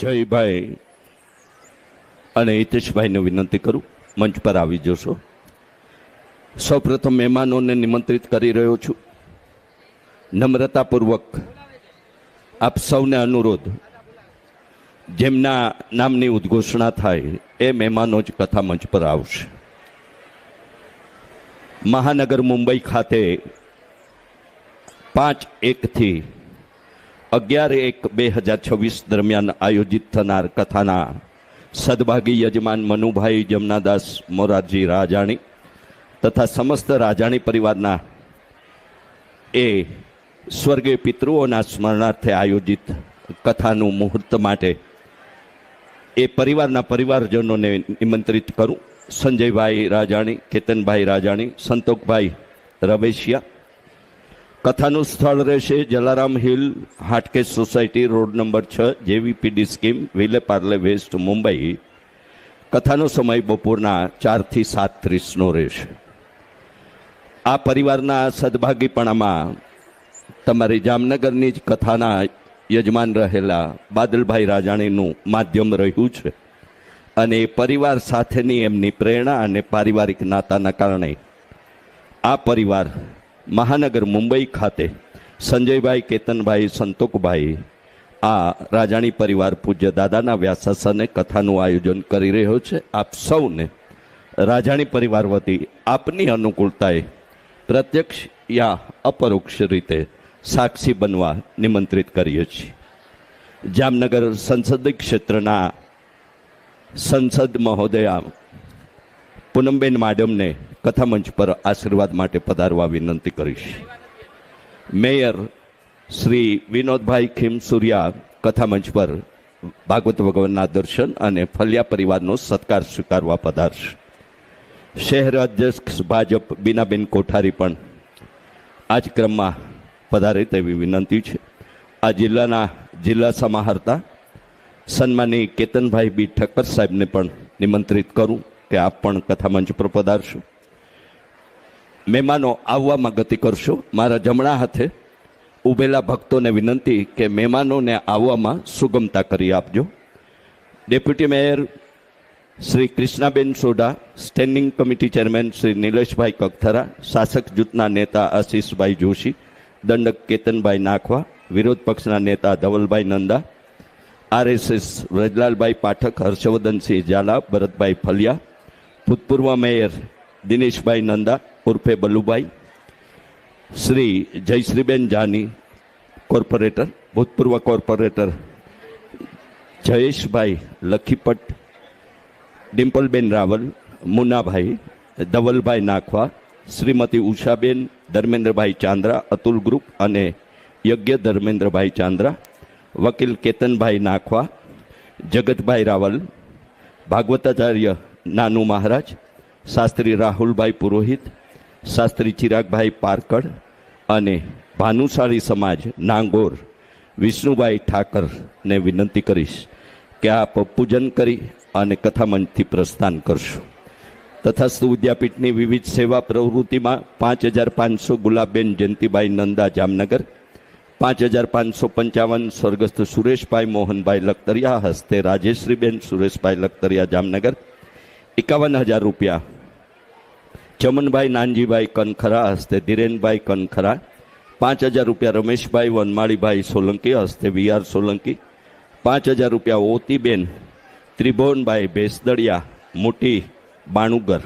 જયભાઈ અને હિતેશભાઈને વિનંતી કરું. મંચ પર આવી જશો. સૌપ્રથમ મહેમાનોને નિમંત્રિત કરી રહ્યો છું. નમ્રતાપૂર્વક આપ સૌને અનુરોધ, જેમના નામની ઉદ્ઘોષણા થાય એ મહેમાનો જ કથા મંચ પર આવશે. મહાનગર મુંબઈ ખાતે પાંચ એકથી અગિયાર એક બે હજાર છવ્વીસ દરમિયાન આયોજિત થનાર કથાના સદભાગી યજમાન મનુભાઈ જમનાદાસ મોરારજી રાજાણી તથા સમસ્ત રાજાણી પરિવારના એ સ્વર્ગીય પિતૃઓના સ્મરણાર્થે આયોજિત કથાનું મુહૂર્ત માટે એ પરિવારના પરિવારજનોને નિમંત્રિત કરું. સંજયભાઈ રાજાણી, કેતનભાઈ રાજાણી સંતોકભાઈ રવેશિયા કથાનું સ્થળ રહેશે Jalaram hill Hatkesh society road number છ, JVPD scheme, Vile Parle west, Mumbai. કથાનો સમય બપોરના ચારથી સાત ત્રીસનો રહેશે. આ પરિવારના સદભાગીપણામાં તમારી જામનગરની જ કથાના યજમાન રહેલા બાદલભાઈ રાજાણીનું માધ્યમ રહ્યું છે. અને પરિવાર સાથેની એમની પ્રેરણા અને પારિવારિક નાતાના કારણે આ પરિવાર મહાનગર મુંબઈ ખાતે સંજયભાઈ, કેતનભાઈ સંતોકભાઈ આ રાજાણી પરિવાર પૂજ્ય દાદાના વ્યાસાસને કથાનું આયોજન કરી રહ્યો છે. આપ સૌને રાજાણી પરિવાર વતી આપની અનુકૂળતાએ પ્રત્યક્ષ યા અપરોક્ષ રીતે સાક્ષી બનવા નિમંત્રિત કરીએ છીએ. જામનગર સંસદીય ક્ષેત્રના સંસદ મહોદયા પૂનમબેન માડમને કથામંચ પર આશીર્વાદ માટે પધારવા વિનંતી કરીશ. મેયર શ્રી વિનોદભાઈ ખીમસુરિયા કથામંચ પર ભાગવત ભગવાનના દર્શન અને ફલિયા પરિવારનો સત્કાર સ્વીકારવા પધારશે. શહેર અધ્યક્ષ ભાજપ બીનાબેન કોઠારી પણ આ જ ક્રમમાં પધારે તેવી વિનંતી છે. આ જિલ્લાના જિલ્લા સમાહર્તા સન્માની કેતનભાઈ બી ઠક્કર સાહેબને પણ નિમંત્રિત કરું. કે આપ પણ કથામંચ પર પધારશો. મહેમાનો આવવામાં ગતિ કરશો. મારા જમણા હાથે ઉભેલા ભક્તોને વિનંતી કે મહેમાનોને આવવામાં સુગમતા કરી આપજો. Deputy mayor Shri Krishnaben Sodha, standing committee chairman Shri Nileshbhai Kagathara, શાસક જૂથના નેતા આશીષભાઈ જોશી, દંડક કેતનભાઈ નાખવા, વિરોધ પક્ષના નેતા ધવલભાઈ નંદા, આરએસએસ વ્રજલાલભાઈ પાઠક હર્ષવર્ધનસિંહ ઝાલા, ભરતભાઈ ફલિયા ભૂતપૂર્વ મેયર દિનેશભાઈ નંદા ઉર્ફે બલુભાઈ શ્રી જયશ્રીબેન જાની કોર્પોરેટર ભૂતપૂર્વ કોર્પોરેટર જયેશભાઈ લખીપટ ડિમ્પલબેન રાવલ મુન્નાભાઈ ધવલભાઈ નાખવા શ્રીમતી ઉષાબેન ધર્મેન્દ્રભાઈ ચાંદ્રા અતુલ ગ્રુપ અને યજ્ઞ ધર્મેન્દ્રભાઈ ચાંદ્રા વકીલ કેતનભાઈ નાખવા જગતભાઈ રાવલ ભાગવતાચાર્ય નાનુ મહારાજ, શાસ્ત્રી રાહુલભાઈ પુરોહિત, શાસ્ત્રી ચિરાગભાઈ પારકડ અને ભાનુશાળી સમાજ નાંગોર વિષ્ણુભાઈ ઠાકરને વિનંતી કરીશ કે આપ પૂજન કરી અને કથામંચથી પ્રસ્થાન કરશો. તથાસ્તુ વિદ્યાપીઠની વિવિધ સેવા પ્રવૃત્તિમાં પાંચ હજાર પાંચસો ગુલાબબેન જયંતિભાઈ નંદા જામનગર, પાંચ હજાર પાંચસો પંચાવન સ્વર્ગસ્થ સુરેશભાઈ મોહનભાઈ લખતરિયા હસ્તે રાજેશ્રીબેન સુરેશભાઈ લખતરિયા જામનગર એકાવન હજાર રૂપિયા ચમનભાઈ નાનજીભાઈ કનખરા હસ્તે ધીરેનભાઈ કનખરા પાંચ હજાર રૂપિયા રમેશભાઈ વનમાળીભાઈ સોલંકી હસ્તે વીઆર સોલંકી પાંચ હજાર રૂપિયા ઓતીબેન ત્રિભુવનભાઈ ભેસદડિયા મોટી બાણુગર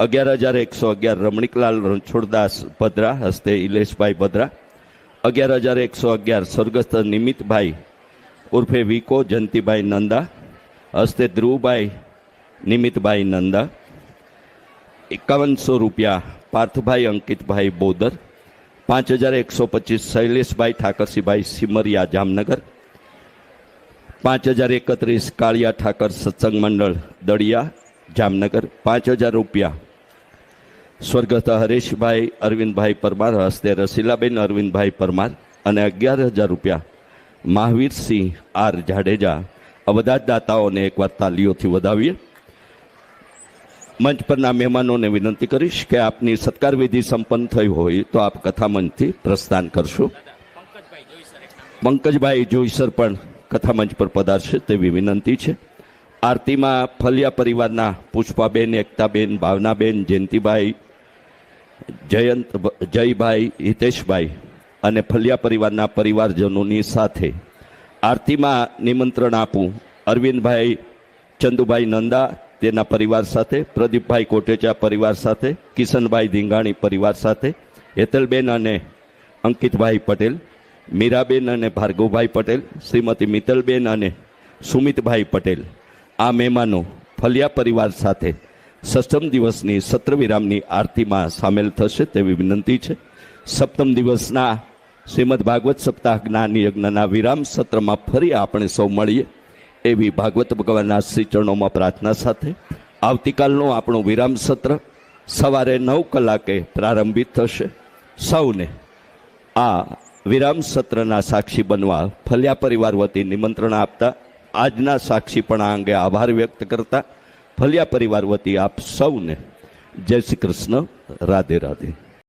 અગિયાર હજાર એકસો અગિયાર રમણીકલાલ રણછોડદાસ ભદ્રા હસ્તે ઇલેશભાઈ ભદ્રા અગિયાર હજાર એકસો અગિયાર સ્વર્ગસ્થ નિમિતભાઈ ઉર્ફે વિકો જયંતિભાઈ નંદા હસ્તે ધ્રુવભાઈ નિમિતભાઈ નંદા, એકાવનસો રૂપિયા પાર્થભાઈ અંકિતભાઈ બોદર, પાંચ હજાર એકસો પચીસ શૈલેષભાઈ ઠાકરસિંહભાઈ સિમરિયા જામનગર, પાંચ હજાર એકત્રીસ કાળિયા ઠાકર સત્સંગ મંડળ દળિયા જામનગર, પાંચ હજાર રૂપિયા સ્વર્ગસ્થ હરેશભાઈ અરવિંદભાઈ પરમાર, હસ્તે રસીલાબેન અરવિંદભાઈ પરમાર અને અગિયાર હજાર રૂપિયા મહાવીરસિંહ આર જાડેજા આ બધા દાતાઓને એકવાર તાલીઓથી વધાવીએ. મંચ પરના મહેમાનોને વિનંતી કરીશ કે આપની સત્કાર વિધિ સંપન્ન થઈ હોય તો આપ કથામંચથી પ્રસ્થાન કરશો. પંકજભાઈ જોઈસર પણ કથામંચ પર પધારશે તેવી વિનંતી છે. આરતીમાં ફલિયા પરિવારના પુષ્પાબેન, એકતાબેન, ભાવનાબેન જયંતિભાઈ જયંત, જયભાઈ, હિતેશભાઈ અને ફલિયા પરિવારના પરિવારજનોની સાથે આરતીમાં નિમંત્રણ આપું અરવિંદભાઈ, ચંદુભાઈ નંદા તેના પરિવાર સાથે, પ્રદીપભાઈ કોટેચા પરિવાર સાથે, કિશનભાઈ ધીંગાણી પરિવાર સાથે, હેતલબેન અને અંકિતભાઈ પટેલ, મીરાબેન અને ભાર્ગવભાઈ પટેલ, શ્રીમતી મિત્તલબેન અને સુમિતભાઈ પટેલ. આ મહેમાનો ફલિયા પરિવાર સાથે સપ્તમ દિવસની સત્ર વિરામની આરતીમાં સામેલ થશે તેવી વિનંતી છે. સપ્તમ દિવસના શ્રીમદ ભાગવત સપ્તાહ જ્ઞાન યજ્ઞના વિરામ સત્રમાં ફરી આપણે સૌ મળીએ. એવી ભાગવત ભગવાનના શ્રી ચરણોમાં પ્રાર્થના સાથે આવતીકાલનું આપણું વિરામ સત્ર સવારે નવ કલાકે પ્રારંભિત થશે. સૌને આ વિરામ સત્રના સાક્ષી બનવા ફલિયા પરિવાર વતી નિમંત્રણ આપતા આજના સાક્ષી પણ આ અંગે આભાર વ્યક્ત કરતા ફલિયા પરિવાર વતી આપ સૌને જય શ્રી કૃષ્ણ. રાધે રાધે.